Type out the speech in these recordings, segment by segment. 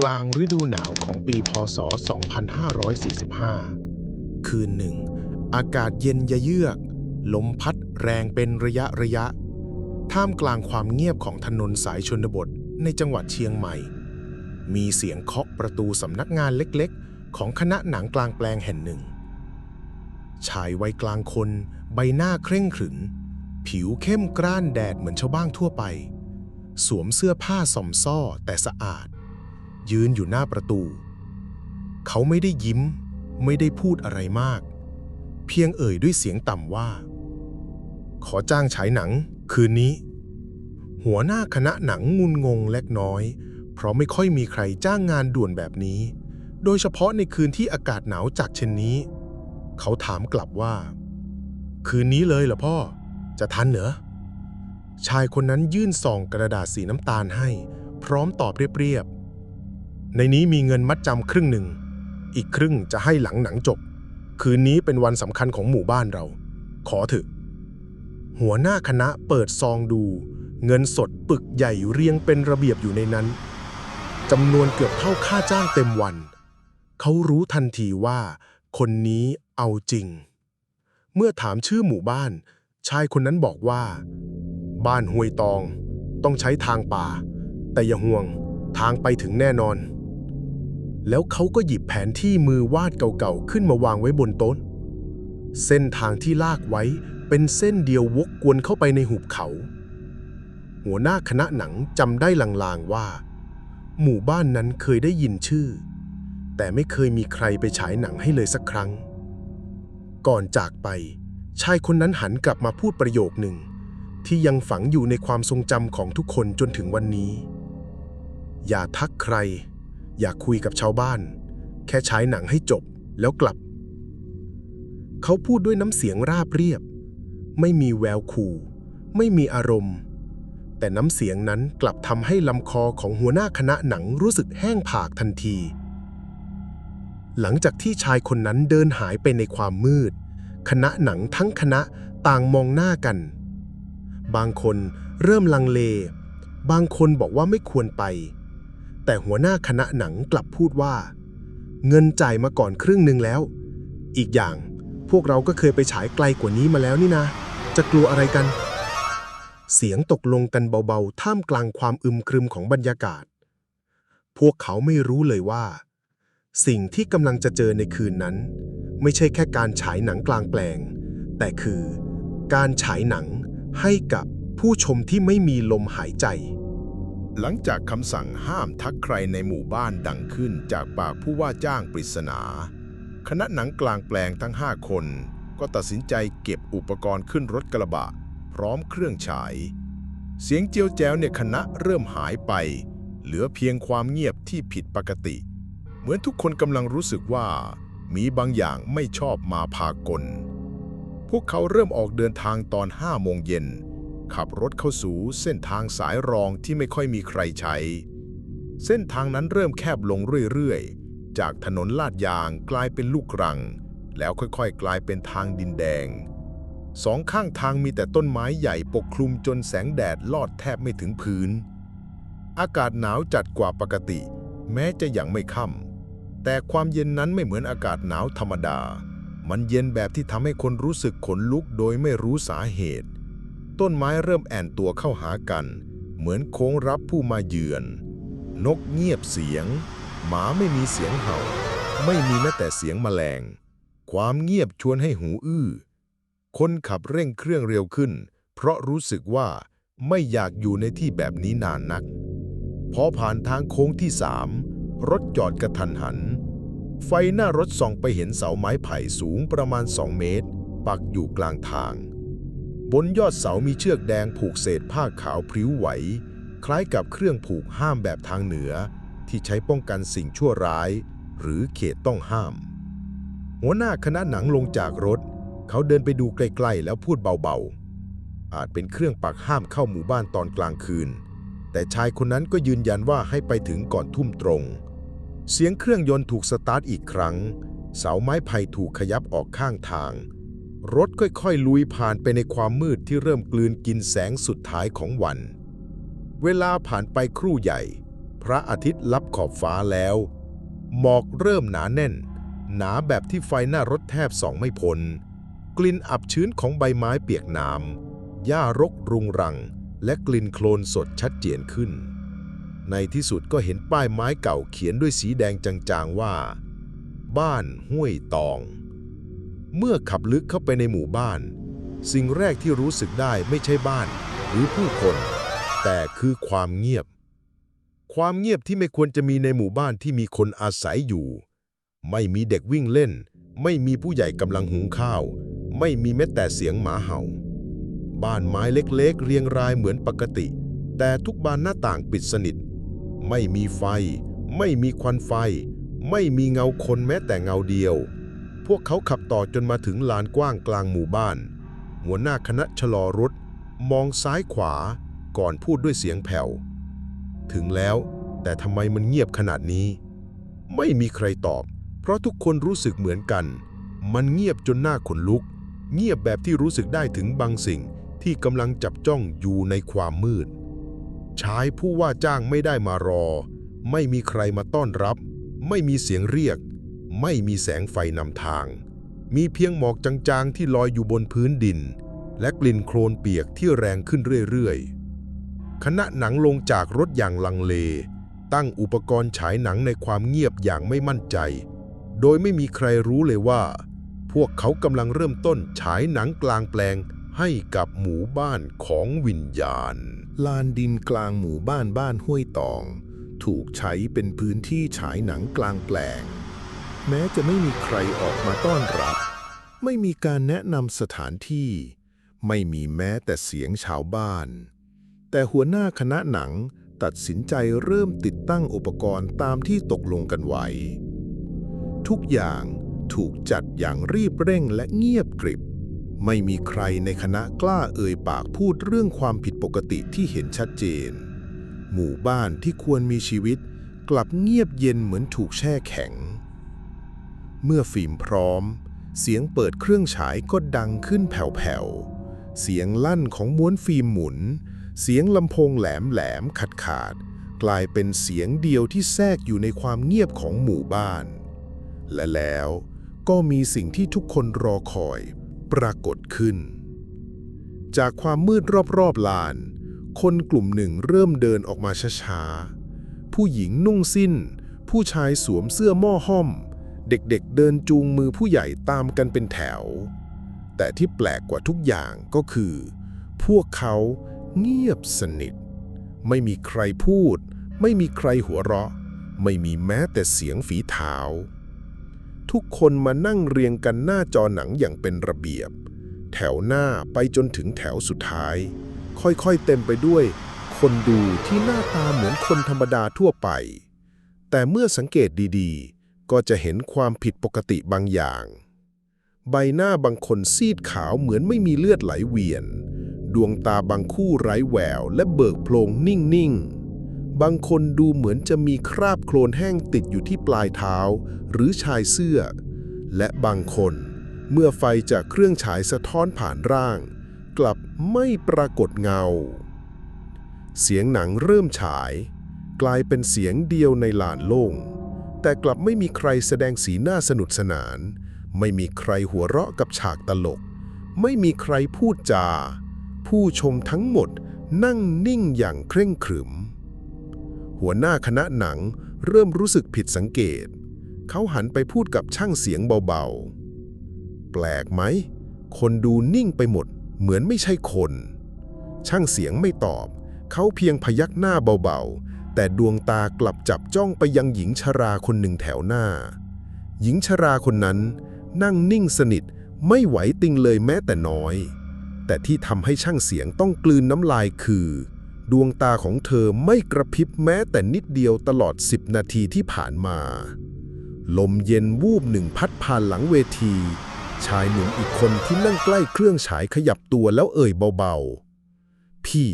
กลางฤดูหนาวของปีพศ 2545 คืนหนึ่ง อากาศเย็นยะเยือก ลมพัดแรงเป็นระยะระยะ ท่ามกลางความเงียบของถนนสายชนบทในจังหวัดเชียงใหม่ มีเสียงเคาะประตูสำนักงานเล็กๆ ของคณะหนังกลางแปลงแห่งหนึ่ง ชายวัยกลางคนใบหน้าเคร่งขรึมผิวเข้มกร้านแดดเหมือนชาวบ้านทั่วไป สวมเสื้อผ้าสอมซ่อแต่สะอาด ยืนอยู่หน้าประตู เขาไม่ได้ยิ้ม ไม่ได้พูดอะไรมาก เพียงเอ่ยด้วยเสียงต่ำว่า ขอจ้างฉายหนัง คืนนี้ หัวหน้าคณะหนังงุนงงเล็กน้อย เพราะไม่ค่อยมีใครจ้างงานด่วนแบบนี้ โดยเฉพาะในคืนที่อากาศหนาวจัดเช่นนี้ เขาถามกลับว่า คืนนี้เลยเหรอพ่อ จะทันเหรอชายคนนั้นยื่นซองกระดาษสีน้ำตาลให้ พร้อมตอบเรียบ ในนี้มีเงินมัดจำครึ่งหนึ่ง อีกครึ่งจะให้หลังหนังจบ คืนนี้เป็นวันสำคัญของหมู่บ้านเรา ขอเถอะ หัวหน้าคณะเปิดซองดู เงินสดปึกใหญ่เรียงเป็นระเบียบอยู่ในนั้นจำนวนเกือบเท่าค่าจ้างเต็มวัน เขารู้ทันทีว่า คนนี้เอาจริง เมื่อถามชื่อหมู่บ้าน ชายคนนั้นบอกว่า บ้านห้วยตอง ต้องใช้ทางป่า แต่อย่าห่วงทางไปถึงแน่นอน แล้วเขาก็หยิบแผนที่มือวาดเก่าๆ ขึ้นมาวางไว้บนโต๊ะเส้นทางที่ลากไว้เป็นเส้นเดียววกกวนเข้าไปในหุบเขา หัวหน้าคณะหนังจำได้ลางๆว่า หมู่บ้านนั้นเคยได้ยินชื่อ แต่ไม่เคยมีใครไปฉายหนังให้เลยสักครั้ง ก่อนจากไป ชายคนนั้นหันกลับมาพูดประโยคหนึ่ง ที่ยังฝังอยู่ในความทรงจำของทุกคนจนถึงวันนี้ อย่าทักใคร อย่าคุยกับชาวบ้าน แค่ฉายหนังให้จบแล้วกลับ เขาพูดด้วยน้ำเสียงราบเรียบ ไม่มีแววขู่ ไม่มีอารมณ์ แต่น้ำเสียงนั้นกลับทำให้ลำคอของหัวหน้าคณะหนังรู้สึกแห้งผากทันที หลังจากที่ชายคนนั้นเดินหายไปในความมืด คณะหนังทั้งคณะต่างมองหน้ากัน บางคนเริ่มลังเล บางคนบอกว่าไม่ควรไป แต่หัวหน้าคณะหนังกลับพูดว่า เงินจ่ายมาก่อนครึ่งหนึ่งแล้ว อีกอย่างพวกเราก็เคยไปฉายไกลกว่านี้มาแล้วนี่นะ จะกลัวอะไรกัน เสียงตกลงกันเบาๆ ท่ามกลางความอึมครึมของบรรยากาศ พวกเขาไม่รู้เลยว่า สิ่งที่กำลังจะเจอในคืนนั้น ไม่ใช่แค่การฉายหนังกลางแปลง แต่คือ การฉายหนังให้กับผู้ชมที่ไม่มีลมหายใจ หลังจากคำสั่งห้ามทักใครในหมู่บ้านดังขึ้นจากปากผู้ว่าจ้างปริศนา คณะหนังกลางแปลงทั้งห้าคน ก็ตัดสินใจเก็บอุปกรณ์ขึ้นรถกระบะ พร้อมเครื่องฉาย เสียงเจียวแจ้วในคณะเริ่มหายไป เหลือเพียงความเงียบที่ผิดปกติ เหมือนทุกคนกำลังรู้สึกว่า มีบางอย่างไม่ชอบมาพากล พวกเขาเริ่มออกเดินทางตอนห้าโมงเย็น ขับรถเข้าสู่เส้นทางสายรองที่ไม่ค่อยมีใครใช้ เส้นทางนั้นเริ่มแคบลงเรื่อยๆ จากถนนลาดยางกลายเป็นลูกรัง แล้วค่อยๆ กลายเป็นทางดินแดง สองข้างทางมีแต่ต้นไม้ใหญ่ปกคลุมจนแสงแดดลอดแทบไม่ถึงพื้น อากาศหนาวจัดกว่าปกติ แม้จะยังไม่ค่ำแต่ความเย็นนั้นไม่เหมือนอากาศหนาวธรรมดา มันเย็นแบบที่ทำให้คนรู้สึกขนลุกโดยไม่รู้สาเหตุ ต้นไม้เริ่มแอนตัวเข้าหากัน เหมือนโค้งรับผู้มาเยือน นกเงียบเสียง หมาไม่มีเสียงเห่า ไม่มีแม้แต่เสียงแมลง ความเงียบชวนให้หูอื้อ คนขับเร่งเครื่องเร็วขึ้น เพราะรู้สึกว่าไม่อยากอยู่ในที่แบบนี้นานนัก พอผ่านทางโค้งที่สามรถจอดกระทันหัน ไฟหน้ารถส่องไปเห็นเสาไม้ไผ่สูงประมาณ 2 เมตร ปักอยู่กลางทาง บนยอดเสามีเชือกแดงผูกเศษผ้าขาวพริ้วไหว คล้ายกับเครื่องผูกห้ามแบบทางเหนือ ที่ใช้ป้องกันสิ่งชั่วร้าย หรือเขตต้องห้าม หัวหน้าคณะหนังลงจากรถ เขาเดินไปดูใกล้ๆ แล้วพูดเบาๆ อาจเป็นเครื่องปักห้ามเข้าหมู่บ้านตอนกลางคืน แต่ชายคนนั้นก็ยืนยันว่าให้ไปถึงก่อนทุ่มตรง เสียงเครื่องยนต์ถูกสตาร์ทอีกครั้ง เสาไม้ไผ่ถูกขยับออกข้างทาง รถค่อยๆ ลุยผ่านไปในความมืดที่เริ่มกลืนกินแสงสุดท้ายของวัน เวลาผ่านไปครู่ใหญ่ พระอาทิตย์ลับขอบฟ้าแล้ว หมอกเริ่มหนาแน่น หนาแบบที่ไฟหน้ารถแทบส่องไม่พ้นกลิ่นอับชื้นของใบไม้เปียกน้ำหญ้ารกรุงรัง และกลิ่นโคลนสดชัดเจนขึ้น ในที่สุดก็เห็นป้ายไม้เก่าเขียนด้วยสีแดงจางๆว่า บ้านห้วยตอง เมื่อขับลึกเข้าไปในหมู่บ้าน สิ่งแรกที่รู้สึกได้ไม่ใช่บ้านหรือผู้คน แต่คือความเงียบ ความเงียบที่ไม่ควรจะมีในหมู่บ้านที่มีคนอาศัยอยู่ ไม่มีเด็กวิ่งเล่น ไม่มีผู้ใหญ่กำลังหุงข้าว ไม่มีแม้แต่เสียงหมาเห่า บ้านไม้เล็กๆ เรียงรายเหมือนปกติ แต่ทุกบานหน้าต่างปิดสนิท ไม่มีไฟ ไม่มีควันไฟ ไม่มีเงาคนแม้แต่เงาเดียว พวกเขาขับต่อจนมาถึงลานกว้างกลางหมู่บ้าน หัวหน้าคณะชะลอรถ มองซ้ายขวาก่อนพูดด้วยเสียงแผ่ว ถึงแล้ว แต่ทำไมมันเงียบขนาดนี้ ไม่มีใครตอบ เพราะทุกคนรู้สึกเหมือนกัน มันเงียบจนหน้าขนลุก เงียบแบบที่รู้สึกได้ถึงบางสิ่งที่กำลังจับจ้องอยู่ในความมืด ชายผู้ว่าจ้างไม่ได้มารอ ไม่มีใครมาต้อนรับ ไม่มีเสียงเรียก ไม่มีแสงไฟนำทาง มีเพียงหมอกจางๆ ที่ลอยอยู่บนพื้นดิน และกลิ่นโคลนเปียกที่แรงขึ้นเรื่อยๆ คณะหนังลงจากรถอย่างลังเล ตั้งอุปกรณ์ฉายหนังในความเงียบอย่างไม่มั่นใจ โดยไม่มีใครรู้เลยว่า พวกเขากำลังเริ่มต้นฉายหนังกลางแปลงให้กับหมู่บ้านของวิญญาณ ลานดินกลางหมู่บ้านบ้านห้วยตอง ถูกใช้เป็นพื้นที่ฉายหนังกลางแปลง แม้จะไม่มีใครออกมาต้อนรับ ไม่มีการแนะนำสถานที่ ไม่มีแม้แต่เสียงชาวบ้าน แต่หัวหน้าคณะหนังตัดสินใจเริ่มติดตั้งอุปกรณ์ตามที่ตกลงกันไว้ ทุกอย่างถูกจัดอย่างรีบเร่งและเงียบกริบ ไม่มีใครในคณะกล้าเอ่ยปากพูดเรื่องความผิดปกติที่เห็นชัดเจน หมู่บ้านที่ควรมีชีวิต กลับเงียบเย็นเหมือนถูกแช่แข็ง เมื่อฟิล์มพร้อม เสียงเปิดเครื่องฉายก็ดังขึ้นแผ่วๆ เสียงลั่นของม้วนฟิล์มหมุน เสียงลำโพงแหลมแหลมขาดขาดๆกลายเป็นเสียงเดียวที่แทรกอยู่ในความเงียบของหมู่บ้าน และแล้วก็มีสิ่งที่ทุกคนรอคอยปรากฏขึ้น จากความมืดรอบๆลาน คนกลุ่มหนึ่งเริ่มเดินออกมาช้าๆ ผู้หญิงนุ่งสิ้น ผู้ชายสวมเสื้อหม้อห้อม เด็กๆเดินจูงมือผู้ใหญ่ตามกันเป็นแถว แต่ที่แปลกกว่าทุกอย่างก็คือ พวกเขาเงียบสนิท ไม่มีใครพูด ไม่มีใครหัวเราะ ไม่มีแม้แต่เสียงฝีเท้า ทุกคนมานั่งเรียงกันหน้าจอหนังอย่างเป็นระเบียบ แถวหน้าไปจนถึงแถวสุดท้าย ค่อยๆเต็มไปด้วย คนดูที่หน้าตาเหมือนคนธรรมดาทั่วไป แต่เมื่อสังเกตดีๆ ก็จะเห็นความผิดปกติบางอย่าง ใบหน้าบางคนซีดขาวเหมือนไม่มีเลือดไหลเวียน ดวงตาบางคู่ไร้แววและเบิกโพลงนิ่งๆ บางคนดูเหมือนจะมีคราบโคลนแห้งติดอยู่ที่ปลายเท้า หรือชายเสื้อ และบางคน เมื่อไฟจากเครื่องฉายสะท้อนผ่านร่าง กลับไม่ปรากฏเงา เสียงหนังเริ่มฉาย กลายเป็นเสียงเดียวในลานโล่ง แต่กลับไม่มีใครแสดงสีหน้าสนุกสนาน ไม่มีใครหัวเราะกับฉากตลก ไม่มีใครพูดจา ผู้ชมทั้งหมดนั่งนิ่งอย่างเคร่งขรึม หัวหน้าคณะหนังเริ่มรู้สึกผิดสังเกต เขาหันไปพูดกับช่างเสียงเบาๆ แปลกไหม คนดูนิ่งไปหมดเหมือนไม่ใช่คน ช่างเสียงไม่ตอบ เขาเพียงพยักหน้าเบาๆ แต่ดวงตากลับจับจ้องไปยังหญิงชราคนหนึ่งแถวหน้า หญิงชราคนนั้นนั่งนิ่งสนิทไม่ไหวติงเลยแม้แต่น้อย แต่ที่ทำให้ช่างเสียงต้องกลืนน้ำลายคือ ดวงตาของเธอไม่กระพริบแม้แต่นิดเดียวตลอด10นาทีที่ผ่านมา ลมเย็นวูบหนึ่งพัดผ่านหลังเวที ชายหนุ่มอีกคนที่นั่งใกล้เครื่องฉายขยับตัวแล้วเอ่ยเบาๆ พี่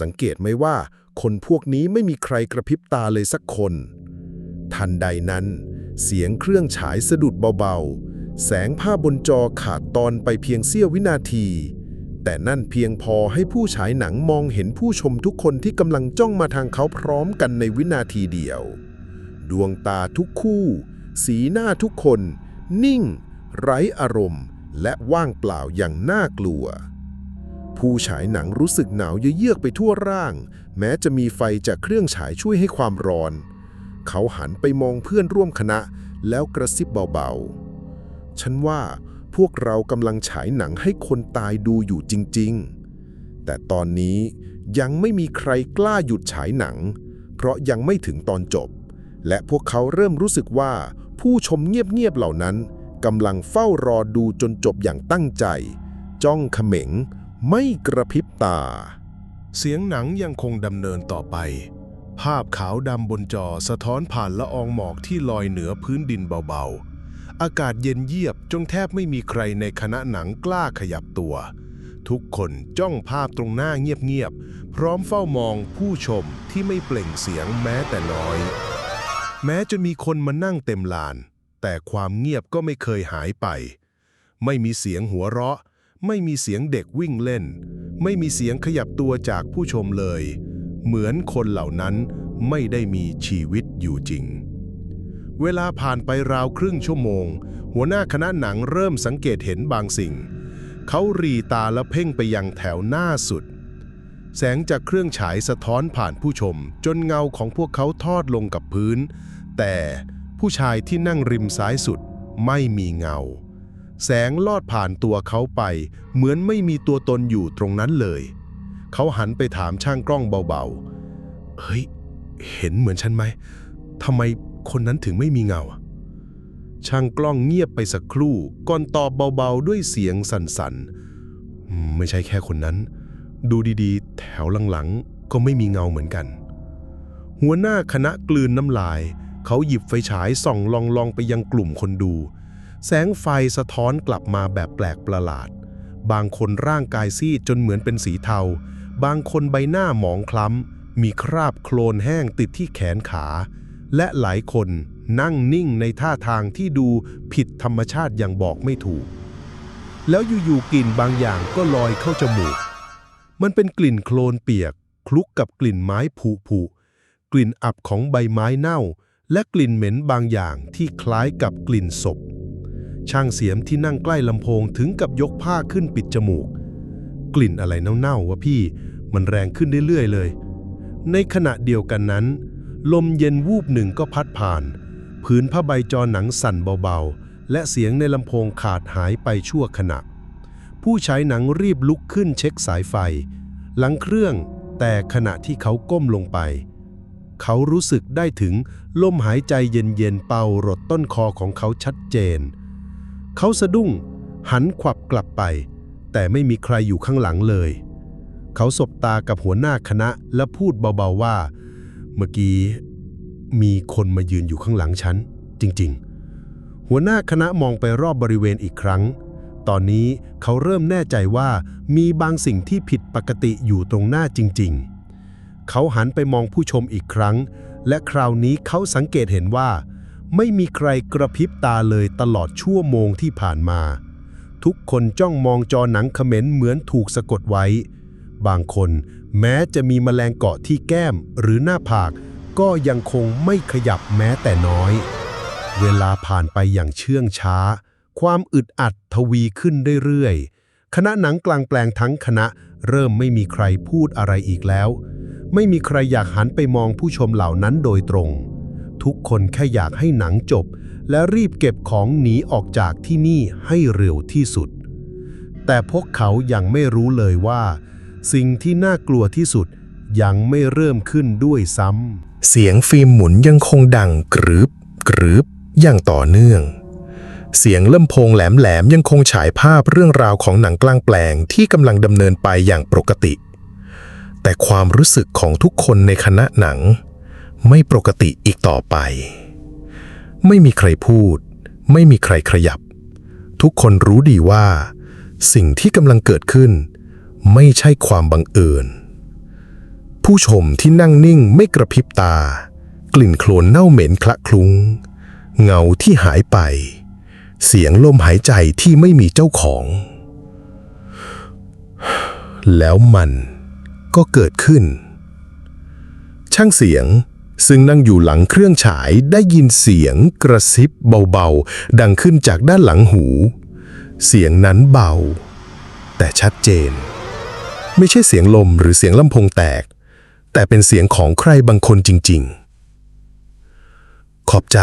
สังเกตไหมว่า คนพวกนี้ไม่มีใครกระพริบตาเลยสักคน ทันใดนั้น เสียงเครื่องฉายสะดุดเบาๆ แสงภาพบนจอขาดตอนไปเพียงเสี้ยววินาทีแแต่นั่นเพียงพอให้ผู้ฉายหนังมองเห็นผู้ชมทุกคนที่กำลังจ้องมาทางเขาพร้อมกันในวินาทีเดียว ดวงตาทุกคู่ สีหน้าทุกคน นิ่ง ไร้อารมณ์ และว่างเปล่าอย่างน่ากลัว ผู้ฉายหนังรู้สึกหนาวเยือกไปทั่วร่าง แม้จะมีไฟจากเครื่องฉายช่วยให้ความร้อน เขาหันไปมองเพื่อนร่วมคณะ แล้วกระซิบเบาๆ ฉันว่าพวกเรากำลังฉายหนังให้คนตายดูอยู่จริง ๆ แต่ตอนนี้ยังไม่มีใครกล้าหยุดฉายหนัง เพราะยังไม่ถึงตอนจบ และพวกเขาเริ่มรู้สึกว่าผู้ชมเงียบๆเหล่านั้นกำลังเฝ้ารอดูจนจบอย่างตั้งใจ จ้องเขม็ง ไม่กระพริบตา เสียงหนังยังคงดำเนินต่อไป ภาพขาวดำบนจอสะท้อนผ่านละอองหมอกที่ลอยเหนือพื้นดินเบาๆ อากาศเย็นเยียบจนแทบไม่มีใครในคณะหนังกล้าขยับตัว ทุกคนจ้องภาพตรงหน้าเงียบๆ พร้อมเฝ้ามองผู้ชมที่ไม่เปล่งเสียงแม้แต่น้อย แม้จะมีคนมานั่งเต็มลาน แต่ความเงียบก็ไม่เคยหายไป ไม่มีเสียงหัวเราะ ไม่มีเสียงเด็กวิ่งเล่น ไม่มีเสียงขยับตัวจากผู้ชมเลย เหมือนคนเหล่านั้นไม่ได้มีชีวิตอยู่จริง เวลาผ่านไปราวครึ่งชั่วโมง หัวหน้าคณะหนังเริ่มสังเกตเห็นบางสิ่ง เขารีตาและเพ่งไปยังแถวหน้าสุด แสงจากเครื่องฉายสะท้อนผ่านผู้ชม จนเงาของพวกเขาทอดลงกับพื้น แต่ผู้ชายที่นั่งริมซ้ายสุดไม่มีเงา แสงลอดผ่านตัวเขาไป เหมือนไม่มีตัวตนอยู่ตรงนั้นเลย เขาหันไปถามช่างกล้องเบาๆ เฮ้ย เห็นเหมือนฉันไหม ทำไมคนนั้นถึงไม่มีเงา ช่างกล้องเงียบไปสักครู่ ก่อนตอบเบาๆ ด้วยเสียงสั่นๆ ไม่ใช่แค่คนนั้น ดูดีๆ แถวหลังๆ ก็ไม่มีเงาเหมือนกัน หัวหน้าคณะกลืนน้ำลาย เขาหยิบไฟฉายส่องลองๆไปยังกลุ่มคนดู แสงไฟสะท้อนกลับมาแบบแปลกประหลาด บางคนร่างกายซีดจนเหมือนเป็นสีเทา บางคนใบหน้าหมองคล้ำ มีคราบโคลนแห้งติดที่แขนขา และหลายคนนั่งนิ่งในท่าทางที่ดูผิดธรรมชาติอย่างบอกไม่ถูก แล้วอยู่ๆกลิ่นบางอย่างก็ลอยเข้าจมูก มันเป็นกลิ่นโคลนเปียก คลุกกับกลิ่นไม้ผุผุกลิ่นอับของใบไม้เน่า และกลิ่นเหม็นบางอย่างที่คล้ายกับกลิ่นศพ ช่างเสียมที่นั่งใกล้ลำโพงถึงกับยกผ้าขึ้นปิดจมูก กลิ่นอะไรเน่าๆวะพี่ มันแรงขึ้นเรื่อยๆเลย ในขณะเดียวกันนั้น ลมเย็นวูบหนึ่งก็พัดผ่าน ผืนผ้าใบจอหนังสั่นเบาๆ และเสียงในลำโพงขาดหายไปชั่วขณะ ผู้ใช้หนังรีบลุกขึ้นเช็คสายไฟ หลังเครื่องแต่ขณะที่เขาก้มลงไป เขารู้สึกได้ถึงลมหายใจเย็นๆเป่ารดต้นคอของเขาชัดเจน เขาสะดุ้ง หันขวับกลับไป แต่ไม่มีใครอยู่ข้างหลังเลย เขาสบตากับหัวหน้าคณะและพูดเบาๆว่า เมื่อกี้มีคนมายืนอยู่ข้างหลังฉัน จริงๆ หัวหน้าคณะมองไปรอบบริเวณอีกครั้ง ตอนนี้เขาเริ่มแน่ใจว่ามีบางสิ่งที่ผิดปกติอยู่ตรงหน้าจริง ๆ เขาหันไปมองผู้ชมอีกครั้ง และคราวนี้เขาสังเกตเห็นว่า ไม่มีใครกระพริบตาเลยตลอดชั่วโมงที่ผ่านมา ทุกคนจ้องมองจอหนังเขม็นเหมือนถูกสะกดไว้ บางคนแม้จะมีแมลงเกาะที่แก้มหรือหน้าผาก ก็ยังคงไม่ขยับแม้แต่น้อย เวลาผ่านไปอย่างเชื่องช้า ความอึดอัดทวีขึ้นเรื่อยๆ คณะหนังกลางแปลงทั้งคณะเริ่มไม่มีใครพูดอะไรอีกแล้ว ไม่มีใครอยากหันไปมองผู้ชมเหล่านั้นโดยตรง ทุกคนแค่อยากให้หนังจบ และรีบเก็บของหนีออกจากที่นี่ให้เร็วที่สุด แต่พวกเขายังไม่รู้เลยว่า สิ่งที่น่ากลัวที่สุดยังไม่เริ่มขึ้นด้วยซ้ำ เสียงฟิล์มหมุนยังคงดังกรึบกรึบอย่างต่อเนื่อง เสียงลำโพงแหลมๆยังคงฉายภาพเรื่องราวของหนังกลางแปลงที่กำลังดำเนินไปอย่างปกติ แต่ความรู้สึกของทุกคนในคณะหนัง ไม่ปกติอีกต่อไป ไม่มีใครพูด ไม่มีใครขยับ ทุกคนรู้ดีว่า สิ่งที่กำลังเกิดขึ้น ไม่ใช่ความบังเอิญ ผู้ชมที่นั่งนิ่งไม่กระพริบตา กลิ่นโคลนเน่าเหม็นคละคลุ้ง เงาที่หายไป เสียงลมหายใจที่ไม่มีเจ้าของ แล้วมันก็เกิดขึ้น ช่างเสียง ซึ่งนั่งอยู่หลังเครื่องฉายได้ยินเสียงกระซิบเบาๆ ดังขึ้นจากด้านหลังหู เสียงนั้นเบา แต่ชัดเจน ไม่ใช่เสียงลมหรือเสียงลำโพงแตก แต่เป็นเสียงของใครบางคนจริง ๆ ขอบใจ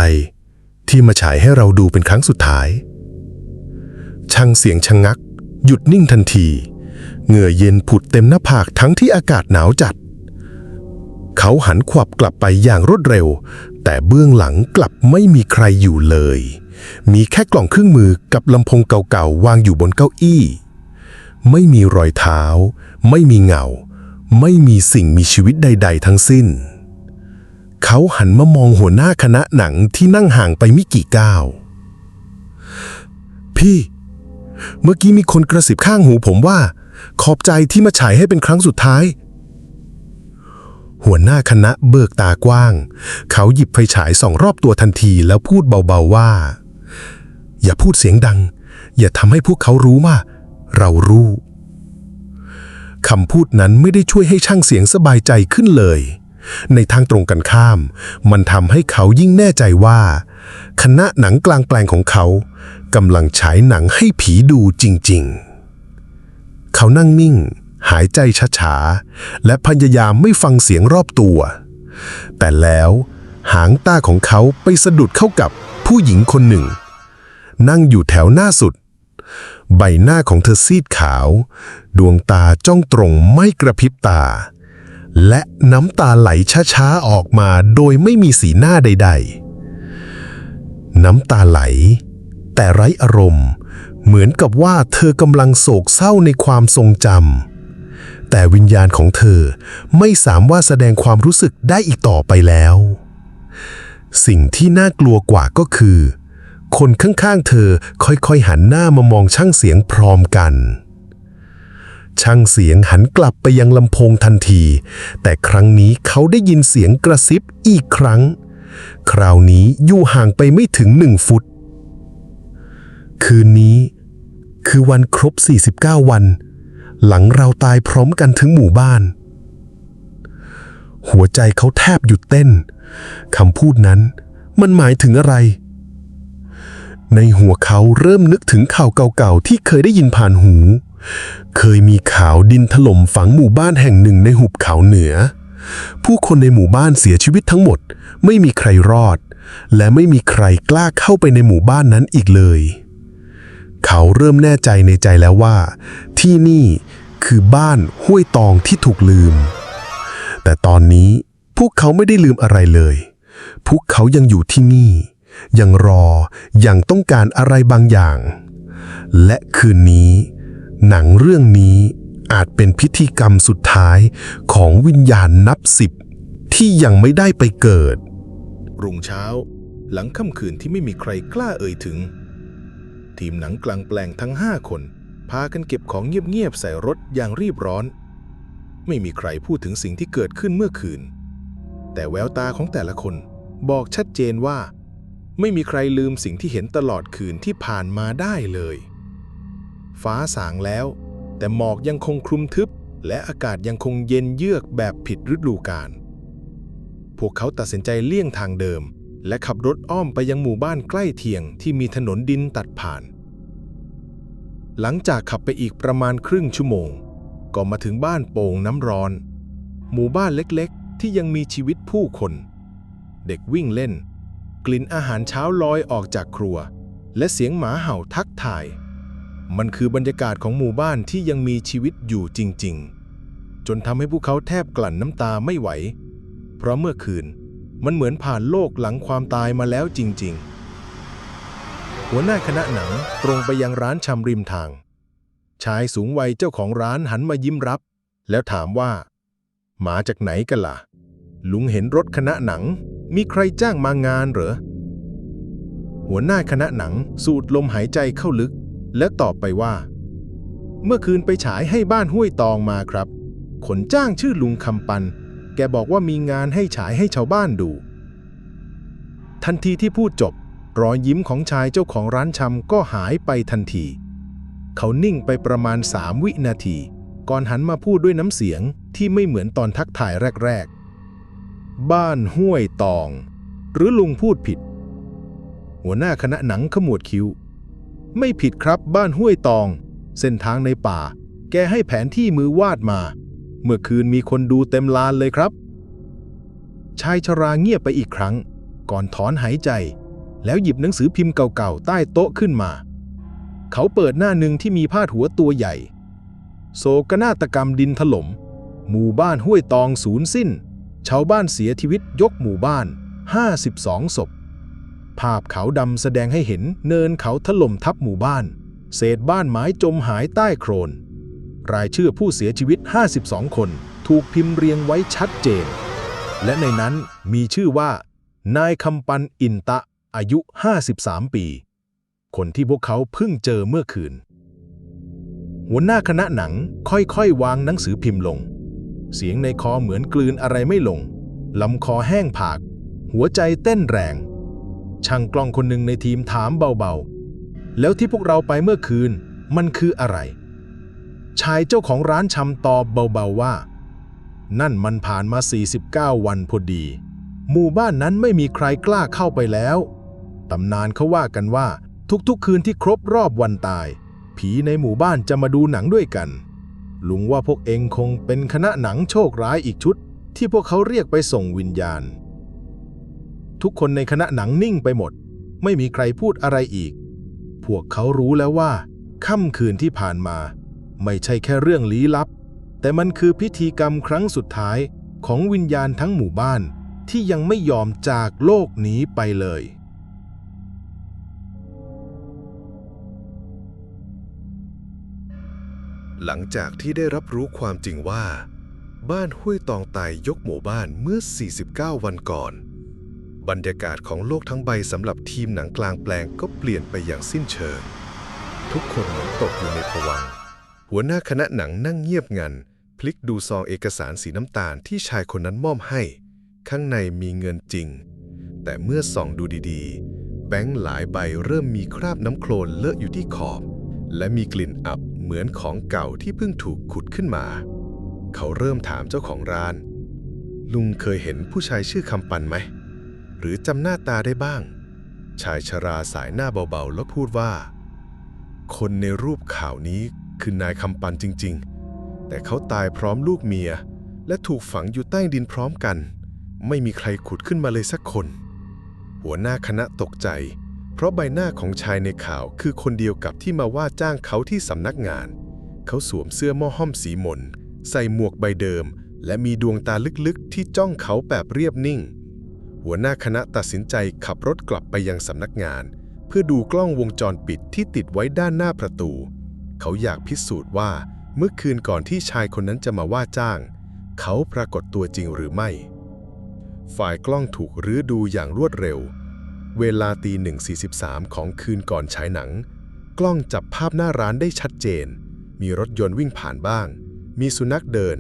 ที่มาฉายให้เราดูเป็นครั้งสุดท้าย ช่างเสียงชะงงัก หยุดนิ่งทันที เหงื่อเย็นผุดเต็มหน้าผากทั้งที่อากาศหนาวจัด เขาหันขวับกลับไปอย่างรวดเร็ว แต่เบื้องหลังกลับไม่มีใครอยู่เลย มีแค่กล่องเครื่องมือกับลำโพงเก่าๆ วางอยู่บนเก้าอี้ ไม่มีรอยเท้า ไม่มีเงา ไม่มีสิ่งมีชีวิตใด ๆ ทั้งสิ้น เขาหันมามองหัวหน้าคณะหนังที่นั่งห่างไปไม่กี่ก้าว พี่ เมื่อกี้มีคนกระซิบข้างหูผมว่า ขอบใจที่มาฉายให้เป็นครั้งสุดท้าย หัวหน้าคณะเบิกตากว้าง เขาหยิบไฟฉายส่องรอบตัวทันทีแล้วพูดเบาๆว่า อย่าพูดเสียงดัง อย่าทำให้พวกเขารู้ว่า เรารู้คำพูดนั้นไม่ได้ช่วยให้ช่างเสียงสบายใจขึ้นเลย ในทางตรงกันข้าม มันทำให้เขายิ่งแน่ใจว่า คณะหนังกลางแปลงของเขากำลังฉายหนังให้ผีดูจริง ๆ เขานั่งนิ่ง หายใจช้าๆ และพยายามไม่ฟังเสียงรอบตัว แต่แล้วหางตาของเขาไปสะดุดเข้ากับผู้หญิงคนหนึ่ง นั่งอยู่แถวหน้าสุด ใบหน้าของเธอซีดขาว ดวงตาจ้องตรงไม่กระพริบตา และน้ำตาไหลช้าๆ ออกมาโดยไม่มีสีหน้าใด ๆ น้ำตาไหล แต่ไร้อารมณ์ เหมือนกับว่าเธอกำลังโศกเศร้าในความทรงจำ แต่วิญญาณของเธอไม่สามารถแสดงความรู้สึกได้อีกต่อไปแล้ว สิ่งที่น่ากลัวกว่าก็คือ คนข้างๆเธอค่อยๆหันหน้ามามองช่างเสียงพร้อมกัน ช่างเสียงหันกลับไปยังลำโพงทันที แต่ครั้งนี้เขาได้ยินเสียงกระซิบอีกครั้ง คราวนี้อยู่ห่างไปไม่ถึงหนึ่งฟุต คืนนี้คือวันครบ 49 วัน หลังเราตายพร้อมกันทั้งหมู่บ้าน หัวใจเขาแทบหยุดเต้นคำพูดนั้นมันหมายถึงอะไร ในหัวเขาเริ่มนึกถึงข่าวเก่าๆที่เคยได้ยินผ่านหู เคยมีข่าวดินถล่มฝังหมู่บ้านแห่งหนึ่งในหุบเขาเหนือ ผู้คนในหมู่บ้านเสียชีวิตทั้งหมด ไม่มีใครรอด และไม่มีใครกล้าเข้าไปในหมู่บ้านนั้นอีกเลย เริ่มแน่ใจในใจแล้วว่า ที่นี่คือบ้านห้วยตองที่ถูกลืม แต่ตอนนี้พวกเขาไม่ได้ลืมอะไรเลย พวกเขายังอยู่ที่นี่ ยังรอ ยังต้องการอะไรบางอย่าง และคืนนี้ หนังเรื่องนี้อาจเป็นพิธีกรรมสุดท้ายของวิญญาณนับสิบที่ยังไม่ได้ไปเกิด รุ่งเช้า หลังค่ำคืนที่ไม่มีใครกล้าเอ่ยถึง ทีมหนังกลางแปลงทั้งห้าคน พากันเก็บของเงียบๆใส่รถอย่างรีบร้อน ไม่มีใครพูดถึงสิ่งที่เกิดขึ้นเมื่อคืน แต่แววตาของแต่ละคนบอกชัดเจนว่า ไม่มีใครลืมสิ่งที่เห็นตลอดคืนที่ผ่านมาได้เลย ฟ้าสางแล้ว แต่หมอกยังคงคลุมทึบ และอากาศยังคงเย็นเยือกแบบผิดฤดูกาลพวกเขาตัดสินใจเลี่ยงทางเดิม และขับรถอ้อมไปยังหมู่บ้านใกล้เคียงที่มีถนนดินตัดผ่าน หลังจากขับไปอีกประมาณครึ่งชั่วโมง ก็มาถึงบ้านโป่งน้ำร้อน หมู่บ้านเล็กๆ ที่ยังมีชีวิตผู้คน เด็กวิ่งเล่น กลิ่นอาหารเช้าลอยออกจากครัว และเสียงหมาเห่าทักทาย มันคือบรรยากาศของหมู่บ้านที่ยังมีชีวิตอยู่จริง ๆ จนทำให้พวกเขาแทบกลั่นน้ำตาไม่ไหว เพราะเมื่อคืน มันเหมือนผ่านโลกหลังความตายมาแล้วจริง ๆ หัวหน้าคณะหนังตรงไปยังร้านชำริมทาง ชายสูงวัยเจ้าของร้านหันมายิ้มรับ แล้วถามว่า หมาจากไหนกันละ่ะ ลุงเห็นรถคณะหนัง มีใครจ้างมางานเหรอ หัวหน้าคณะหนังสูดลมหายใจเข้าลึก และตอบไปว่า เมื่อคืนไปฉายให้บ้านห้วยตองมาครับคนจ้างชื่อลุงคำปัน แกบอกว่ามีงานให้ฉายให้ชาวบ้านดู ทันทีที่พูดจบ รอยยิ้มของชายเจ้าของร้านชำก็หายไปทันที เขานิ่งไปประมาณสามวินาที ก่อนหันมาพูดด้วยน้ำเสียงที่ไม่เหมือนตอนทักทายแรก ๆ บ้านห้วยตอง หรือลุงพูดผิด หัวหน้าคณะหนังขมวดคิ้ว ไม่ผิดครับบ้านห้วยตอง เส้นทางในป่า แกให้แผนที่มือวาดมา เมื่อคืนมีคนดูเต็มลานเลยครับ ชายชราเงียบไปอีกครั้ง ก่อนถอนหายใจ แล้วหยิบหนังสือพิมพ์เก่าๆ ใต้โต๊ะขึ้นมา เขาเปิดหน้าหนึ่งที่มีพาดหัวตัวใหญ่ โศกนาฏกรรมดินถล่มหมู่บ้านห้วยตองสูญสิ้น ชาวบ้านเสียชีวิตยกหมู่บ้าน 52 ศพ ภาพขาวดำแสดงให้เห็นเนินเขาถล่มทับหมู่บ้าน เศษบ้านไม้จมหายใต้โครน รายชื่อผู้เสียชีวิต 52 คน ถูกพิมพ์เรียงไว้ชัดเจน และในนั้นมีชื่อว่า นายคำปันอินตะ อายุ 53 ปี คนที่พวกเขาเพิ่งเจอเมื่อคืน หัวหน้าคณะหนังค่อยๆ วางหนังสือพิมพ์ลง เสียงในคอเหมือนกลืนอะไรไม่ลง ลำคอแห้งผาก หัวใจเต้นแรง ช่างกล้องคนหนึ่งในทีมถามเบาๆ แล้วที่พวกเราไปเมื่อคืน มันคืออะไร ชายเจ้าของร้านชำตอบเบาๆว่า นั่นมันผ่านมา 49 วันพอดี หมู่บ้านนั้นไม่มีใครกล้าเข้าไปแล้ว ตำนานเขาว่ากันว่า ทุกๆคืนที่ครบรอบวันตาย ผีในหมู่บ้านจะมาดูหนังด้วยกัน ลุงว่าพวกเองคงเป็นคณะหนังโชคร้ายอีกชุด ที่พวกเขาเรียกไปส่งวิญญาณ ทุกคนในคณะหนังนิ่งไปหมด ไม่มีใครพูดอะไรอีก พวกเขารู้แล้วว่าค่ำคืนที่ผ่านมา ไม่ใช่แค่เรื่องลี้ลับ แต่มันคือพิธีกรรมครั้งสุดท้ายของวิญญาณทั้งหมู่บ้านที่ยังไม่ยอมจากโลกนี้ไปเลย หลังจากที่ได้รับรู้ความจริงว่า บ้านห้วยตองไตยกหมู่บ้านเมื่อ 49 วันก่อน บรรยากาศของโลกทั้งใบสำหรับทีมหนังกลางแปลงก็เปลี่ยนไปอย่างสิ้นเชิง ทุกคนเหมือนตกอยู่ในภวังค์ หัวหน้าคณะหนังนั่งเงียบงัน พลิกดูซองเอกสารสีน้ำตาลที่ชายคนนั้นมอบให้ ข้างในมีเงินจริง แต่เมื่อส่องดูดีๆ แบงค์หลายใบเริ่มมีคราบน้ำโคลนเลอะอยู่ที่ขอบ และมีกลิ่นอับเหมือนของเก่าที่เพิ่งถูกขุดขึ้นมา เขาเริ่มถามเจ้าของร้าน ลุงเคยเห็นผู้ชายชื่อคำปันไหม หรือจำหน้าตาได้บ้าง ชายชราสายหน้าเบาๆแล้วพูดว่า คนในรูปข่าวนี้ คือนายคำปันจริง ๆ แต่เขาตายพร้อมลูกเมีย และถูกฝังอยู่ใต้ดินพร้อมกัน ไม่มีใครขุดขึ้นมาเลยสักคน หัวหน้าคณะตกใจ เพราะใบหน้าของชายในข่าวคือคนเดียวกับที่มาว่าจ้างเขาที่สำนักงาน เขาสวมเสื้อม้อห้อมสีมน ใส่หมวกใบเดิม และมีดวงตาลึกๆ ที่จ้องเขาแบบเรียบนิ่ง หัวหน้าคณะตัดสินใจขับรถกลับไปยังสำนักงาน เพื่อดูกล้องวงจรปิดที่ติดไว้ด้านหน้าประตู เขาอยากพิสูจน์ว่าเมื่อคืนก่อนที่ชายคนนั้นจะมาว่าจ้าง เขาปรากฏตัวจริงหรือไม่ ฝ่ายกล้องถูกรื้อดูอย่างรวดเร็ว เวลาตีหนึ่งสี่สิบสามของคืนก่อนฉายหนัง กล้องจับภาพหน้าร้านได้ชัดเจน มีรถยนต์วิ่งผ่านบ้าง มีสุนัขเดิน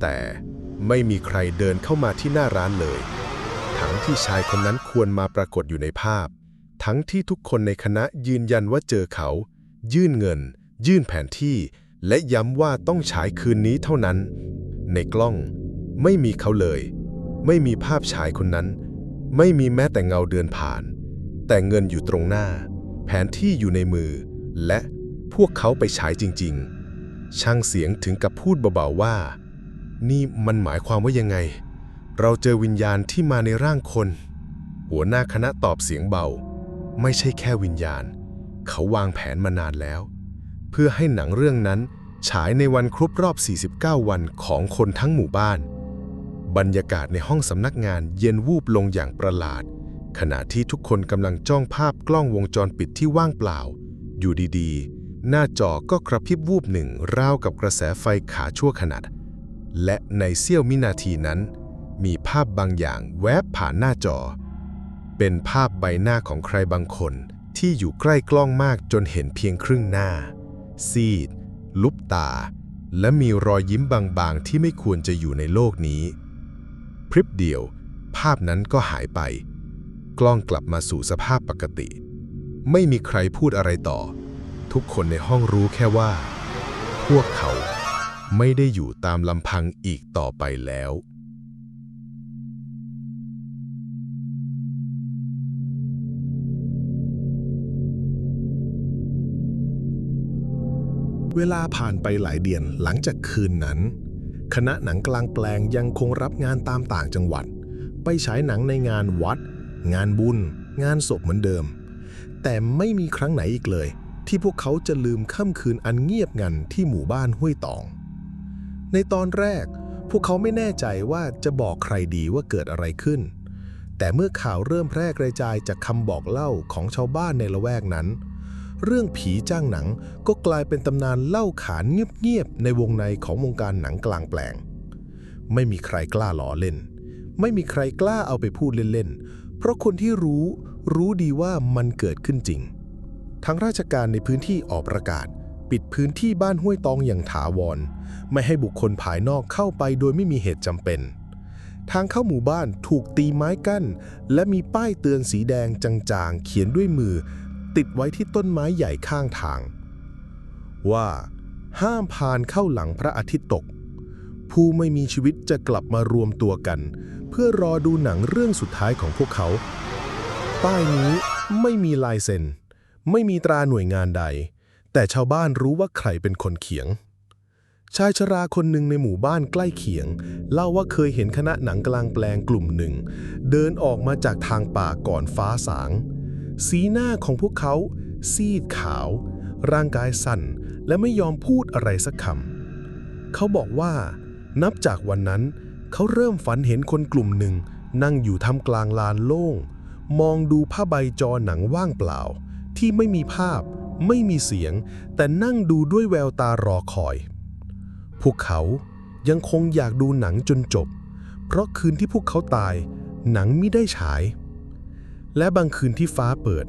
แต่ไม่มีใครเดินเข้ามาที่หน้าร้านเลย ทั้งที่ชายคนนั้นควรมาปรากฏอยู่ในภาพ ทั้งที่ทุกคนในคณะยืนยันว่าเจอเขา ยื่นเงิน ยื่นแผนที่ และย้ำว่าต้องฉายคืนนี้เท่านั้น ในกล้องไม่มีเขาเลย ไม่มีภาพชายคนนั้น ไม่มีแม้แต่เงาเดินผ่าน แต่เงินอยู่ตรงหน้า แผนที่อยู่ในมือ และพวกเขาไปฉายจริง ๆ ช่างเสียงถึงกับพูดเบาๆว่า นี่มันหมายความว่ายังไง เราเจอวิญญาณที่มาในร่างคน หัวหน้าคณะตอบเสียงเบา ไม่ใช่แค่วิญญาณ เขาวางแผนมานานแล้ว เพื่อให้หนังเรื่องนั้นฉายในวันครบรอบ 49 วันของคนทั้งหมู่บ้าน บรรยากาศในห้องสำนักงานเย็นวูบลงอย่างประหลาด ขณะที่ทุกคนกำลังจ้องภาพกล้องวงจรปิดที่ว่างเปล่า อยู่ดีๆ หน้าจอก็กระพริบวูบหนึ่งราวกับกระแสไฟขาชั่วขณะและในเสี้ยววินาทีนั้น มีภาพบางอย่างแวบผ่านหน้าจอ เป็นภาพใบหน้าของใครบางคนที่อยู่ใกล้กล้องมากจนเห็นเพียงครึ่งหน้า ซีด ลุบตา และมีรอยยิ้มบางๆ ที่ไม่ควรจะอยู่ในโลกนี้ พริบเดียว ภาพนั้นก็หายไป กล้องกลับมาสู่สภาพปกติ ไม่มีใครพูดอะไรต่อ ทุกคนในห้องรู้แค่ว่า พวกเขาไม่ได้อยู่ตามลำพังอีกต่อไปแล้ว เวลาผ่านไปหลายเดือนหลังจากคืนนั้น คณะหนังกลางแปลงยังคงรับงานตามต่างจังหวัด ไปฉายหนังในงานวัด งานบุญ งานศพเหมือนเดิม แต่ไม่มีครั้งไหนอีกเลย ที่พวกเขาจะลืมค่ำคืนอันเงียบงันที่หมู่บ้านห้วยตอง ในตอนแรก พวกเขาไม่แน่ใจว่าจะบอกใครดีว่าเกิดอะไรขึ้น แต่เมื่อข่าวเริ่มแพร่กระจายจากคำบอกเล่าของชาวบ้านในละแวกนั้น เรื่องผีจ้างหนังก็กลายเป็นตำนานเล่าขานเงียบๆในวงในของวงการหนังกลางแปลง ไม่มีใครกล้าล้อเล่น ไม่มีใครกล้าเอาไปพูดเล่นๆ เพราะคนที่รู้รู้ดีว่ามันเกิดขึ้นจริง ทางราชการในพื้นที่ออกประกาศ ปิดพื้นที่บ้านห้วยตองอย่างถาวร ไม่ให้บุคคลภายนอกเข้าไปโดยไม่มีเหตุจำเป็นทางเข้าหมู่บ้านถูกตีไม้กั้น และมีป้ายเตือนสีแดงจางๆ เขียนด้วยมือ ติดไว้ที่ต้นไม้ใหญ่ข้างทาง ว่าห้ามผ่านเข้าหลังพระอาทิตย์ตก ผู้ไม่มีชีวิตจะกลับมารวมตัวกัน เพื่อรอดูหนังเรื่องสุดท้ายของพวกเขา ป้ายนี้ไม่มีลายเซ็น ไม่มีตราหน่วยงานใด แต่ชาวบ้านรู้ว่าใครเป็นคนเขียง ชายชราคนหนึ่งในหมู่บ้านใกล้เคียง เล่าว่าเคยเห็นคณะหนังกลางแปลงกลุ่มหนึ่ง เดินออกมาจากทางป่าก่อนฟ้าสาง สีหน้าของพวกเขา ซีดขาว ร่างกายสั่น และไม่ยอมพูดอะไรสักคำ เขาบอกว่า นับจากวันนั้น เขาเริ่มฝันเห็นคนกลุ่มหนึ่ง นั่งอยู่ท่ามกลางลานโล่ง มองดูผ้าใบจอหนังว่างเปล่า ที่ไม่มีภาพ ไม่มีเสียง แต่นั่งดูด้วยแววตารอคอย พวกเขายังคงอยากดูหนังจนจบ เพราะคืนที่พวกเขาตาย หนังไม่ได้ฉาย และบางคืนที่ฟ้าเปิด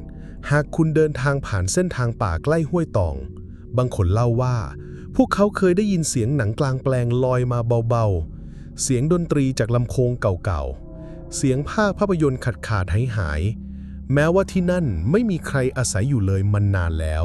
หากคุณเดินทางผ่านเส้นทางป่าใกล้ห้วยตอง บางคนเล่าว่า พวกเขาเคยได้ยินเสียงหนังกลางแปลงลอยมาเบาๆ เสียงดนตรีจากลำโพงเก่าๆ เสียงภาคภาพยนตร์ขาดขาดหายหาย แม้ว่าที่นั่นไม่มีใครอาศัยอยู่เลยมันนานแล้ว